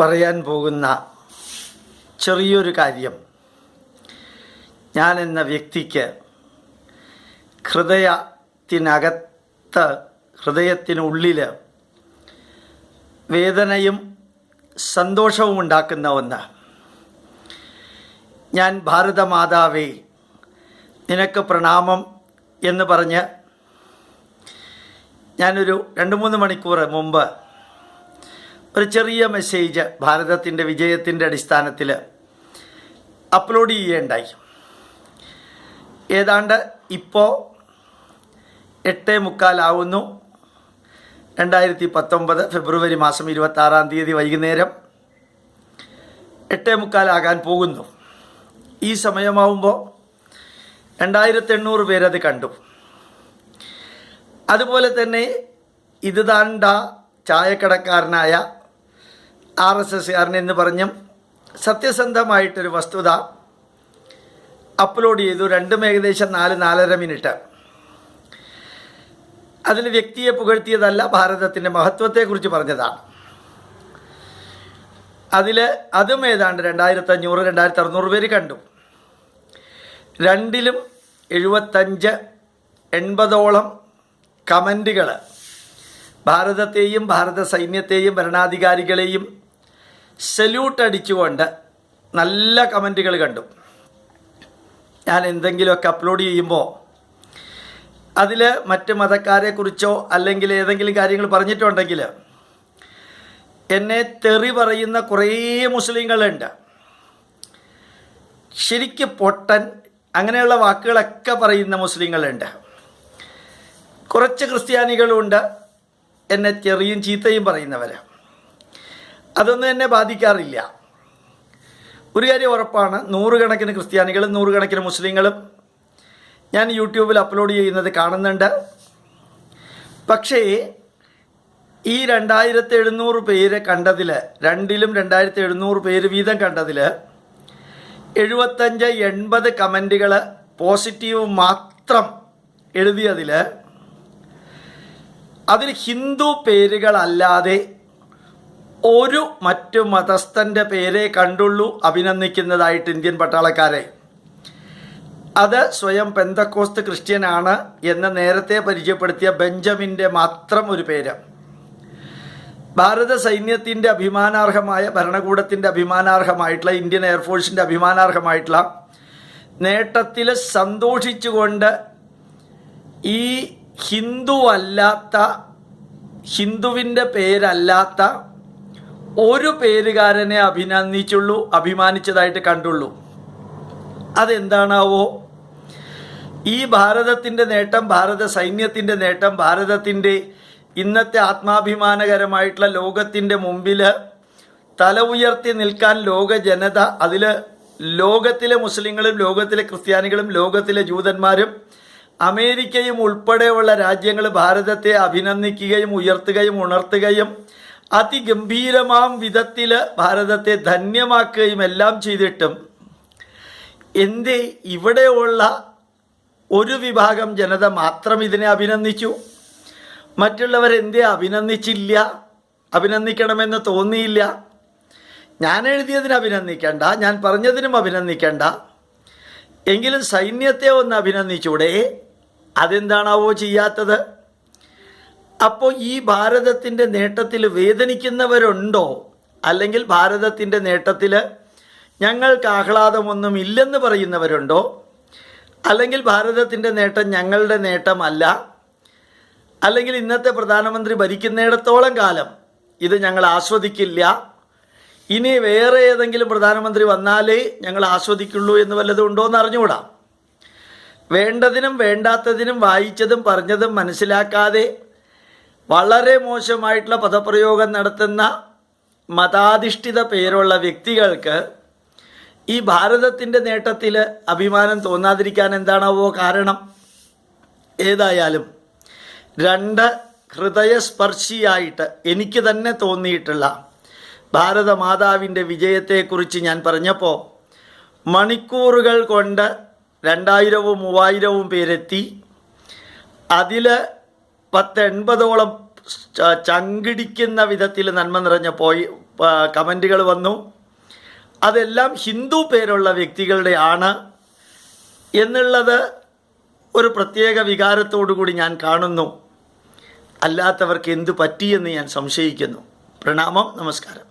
പറയാൻ പോകുന്ന ചെറിയൊരു കാര്യം. ഞാൻ എന്ന വ്യക്തിക്ക് ഹൃദയത്തിനകത്ത് ഹൃദയത്തിനുള്ളിൽ വേദനയും സന്തോഷവും ഉണ്ടാക്കുന്ന ഒന്ന്. ഞാൻ ഭാരതമാതാവേ നിനക്ക് പ്രണാമം എന്ന് പറഞ്ഞ് ഞാനൊരു രണ്ട് മൂന്ന് മണിക്കൂർ മുമ്പ് ഒരു ചെറിയ മെസ്സേജ് ഭാരതത്തിന്റെ വിജയത്തിന്റെ അടിസ്ഥാനത്തിൽ അപ്ലോഡ് ചെയ്യേണ്ടായി. ഏതാണ്ട് ഇപ്പോൾ എട്ട് മുക്കാലാവുന്നു രണ്ടായിരത്തി പത്തൊമ്പത് ഫെബ്രുവരി മാസം ഇരുപത്താറാം തീയതി വൈകുന്നേരം എട്ടേ മുക്കാലാകാൻ പോകുന്നു. ഈ സമയമാവുമ്പോൾ രണ്ടായിരത്തി എണ്ണൂറ് പേരത് കണ്ടു. അതുപോലെ തന്നെ ഇത് താണ്ട ചായക്കടക്കാരനായ ആർ എസ് എസ്കാരൻ എന്ന് പറഞ്ഞും സത്യസന്ധമായിട്ടൊരു വസ്തുത അപ്ലോഡ് ചെയ്തു. രണ്ടും ഏകദേശം നാല് നാലര മിനിറ്റ്. അതിൽ വ്യക്തിയെ പുകഴ്ത്തിയതല്ല ഭാരതത്തിന്റെ മഹത്വത്തെക്കുറിച്ച് പറഞ്ഞതാണ്. അതിൽ അതും ഏതാണ്ട് രണ്ടായിരത്തി അഞ്ഞൂറ് രണ്ടായിരത്തി അറുന്നൂറ് പേര് കണ്ടു. രണ്ടിലും എഴുപത്തഞ്ച് എൺപതോളം കമന്റുകൾ ഭാരതത്തെയും ഭാരത സൈന്യത്തെയും ഭരണാധികാരികളെയും സല്യൂട്ട് അടിച്ചുകൊണ്ട് നല്ല കമന്റുകൾ കണ്ടു. ഞാൻ എന്തെങ്കിലുമൊക്കെ അപ്ലോഡ് ചെയ്യുമ്പോൾ അതിൽ മറ്റ് മതക്കാരെക്കുറിച്ചോ അല്ലെങ്കിൽ ഏതെങ്കിലും കാര്യങ്ങൾ പറഞ്ഞിട്ടുണ്ടെങ്കിൽ എന്നെ തെറി പറയുന്ന കുറേ മുസ്ലിങ്ങളുണ്ട്. ശരിക്ക് പൊട്ടൻ അങ്ങനെയുള്ള വാക്കുകളൊക്കെ പറയുന്ന മുസ്ലിങ്ങളുണ്ട്. കുറച്ച് ക്രിസ്ത്യാനികളുണ്ട്. എന്നെ ചെറിയും ചീത്തയും പറയുന്നവർ അതൊന്നും എന്നെ ബാധിക്കാറില്ല. ഒരു കാര്യം ഉറപ്പാണ് നൂറുകണക്കിന് ക്രിസ്ത്യാനികളും നൂറുകണക്കിന് മുസ്ലിങ്ങളും ഞാൻ യൂട്യൂബിൽ അപ്ലോഡ് ചെയ്യുന്നത് കാണുന്നുണ്ട്. പക്ഷേ ഈ രണ്ടായിരത്തി എഴുന്നൂറ് പേര് കണ്ടതിൽ രണ്ടിലും രണ്ടായിരത്തി എഴുന്നൂറ് പേര് വീതം കണ്ടതിൽ എഴുപത്തഞ്ച് എൺപത് കമന്റുകൾ പോസിറ്റീവ് മാത്രം എഴുതിയതിൽ അതിൽ ഹിന്ദു പേരുകളല്ലാതെ ഒരു മറ്റു മതസ്ഥന്റെ പേരെ കണ്ടുള്ളൂ അഭിനന്ദിക്കുന്നതായിട്ട് ഇന്ത്യൻ പട്ടാളക്കാരെ. അത് സ്വയം പെന്തക്കോസ്ത് ക്രിസ്ത്യനാണ് എന്ന് നേരത്തെ പരിചയപ്പെടുത്തിയ ബെഞ്ചമിന്റെ മാത്രം ഒരു പേര്. ഭാരത സൈന്യത്തിന്റെ അഭിമാനാർഹമായ ഭരണകൂടത്തിന്റെ അഭിമാനാർഹമായിട്ടുള്ള ഇന്ത്യൻ എയർഫോഴ്സിന്റെ അഭിമാനാർഹമായിട്ടുള്ള നേട്ടത്തിൽ സന്തോഷിച്ചുകൊണ്ട് ഈ ഹിന്ദു അല്ലാത്ത ഹിന്ദുവിന്റെ പേരല്ലാത്ത ഒരു പേരുകാരനെ അഭിനന്ദിച്ചുള്ളൂ അഭിമാനിച്ചതായിട്ട് കണ്ടുള്ളൂ. അതെന്താണാവോ? ഈ ഭാരതത്തിന്റെ നേട്ടം ഭാരത സൈന്യത്തിന്റെ നേട്ടം ഭാരതത്തിന്റെ ഇന്നത്തെ ആത്മാഭിമാനകരമായിട്ടുള്ള ലോകത്തിന്റെ മുമ്പിൽ തല ഉയർത്തി നിൽക്കാൻ ലോക ജനത അതിൽ ലോകത്തിലെ മുസ്ലിങ്ങളും ലോകത്തിലെ ക്രിസ്ത്യാനികളും ലോകത്തിലെ ജൂതന്മാരും അമേരിക്കയും ഉൾപ്പെടെയുള്ള രാജ്യങ്ങൾ ഭാരതത്തെ അഭിനന്ദിക്കുകയും ഉയർത്തുകയും ഉണർത്തുകയും അതിഗംഭീരമാം വിധത്തിൽ ഭാരതത്തെ ധന്യമാക്കുകയും എല്ലാം ചെയ്തിട്ടും എന്തേ ഇവിടെയുള്ള ഒരു വിഭാഗം ജനത മാത്രം ഇതിനെ അഭിനന്ദിച്ചു. മറ്റുള്ളവരെന്തേ അഭിനന്ദിച്ചില്ല അഭിനന്ദിക്കണമെന്ന് തോന്നിയില്ല. ഞാൻ എഴുതിയതിന് അഭിനന്ദിക്കണ്ട ഞാൻ പറഞ്ഞതിനും അഭിനന്ദിക്കണ്ട. എങ്കിലും സൈന്യത്തെ ഒന്ന് അഭിനന്ദിച്ചൂടെ അതെന്താണാവോ ചെയ്യാത്തത്? അപ്പോൾ ഈ ഭാരതത്തിന്റെ നേട്ടത്തിൽ വേദനിക്കുന്നവരുണ്ടോ? അല്ലെങ്കിൽ ഭാരതത്തിന്റെ നേട്ടത്തിൽ ഞങ്ങൾക്ക് ആഹ്ലാദമൊന്നും ഇല്ലെന്ന് പറയുന്നവരുണ്ടോ? അല്ലെങ്കിൽ ഭാരതത്തിന്റെ നേട്ടം ഞങ്ങളുടെ നേട്ടമല്ല? അല്ലെങ്കിൽ ഇന്നത്തെ പ്രധാനമന്ത്രി ഭരിക്കുന്നിടത്തോളം കാലം ഇത് ഞങ്ങൾ ആസ്വദിക്കില്ല? ഇനി വേറെ ഏതെങ്കിലും പ്രധാനമന്ത്രി വന്നാലേ ഞങ്ങൾ ആസ്വദിക്കുള്ളൂ എന്ന് വല്ലതും ഉണ്ടോ എന്ന് അറിഞ്ഞുകൂടാ. വേണ്ടതിനും വേണ്ടാത്തതിനും വായിച്ചതും പറഞ്ഞതും മനസ്സിലാക്കാതെ വളരെ മോശമായിട്ടുള്ള പദപ്രയോഗം നടത്തുന്ന മതാധിഷ്ഠിത പേരുള്ള വ്യക്തികൾക്ക് ഈ ഭാരതത്തിന്റെ നേട്ടത്തിൽ അഭിമാനം തോന്നാതിരിക്കാൻ എന്താണാവോ കാരണം? ഏതായാലും രണ്ട് ഹൃദയസ്പർശിയായിട്ട് എനിക്ക് തന്നെ തോന്നിയിട്ടുള്ള ഭാരതമാതാവിന്റെ വിജയത്തെക്കുറിച്ച് ഞാൻ പറഞ്ഞപ്പോൾ മണിക്കൂറുകൾ കൊണ്ട് രണ്ടായിരവും മൂവായിരവും പേരെത്തി. അതിൽ പത്ത് എൺപതോളം ച- ചങ്കിടിക്കുന്ന വിധത്തിൽ നന്മ നിറഞ്ഞ പോയി കമന്റുകൾ വന്നു. അതെല്ലാം ഹിന്ദു പേരുള്ള വ്യക്തികളുടെ ആണ് എന്നുള്ളത് ഒരു പ്രത്യേക വികാരത്തോടു കൂടി ഞാൻ കാണുന്നു. അല്ലാത്തവർക്ക് എന്തു പറ്റിയെന്ന് ഞാൻ സംശയിക്കുന്നു. പ്രണാമം നമസ്കാരം.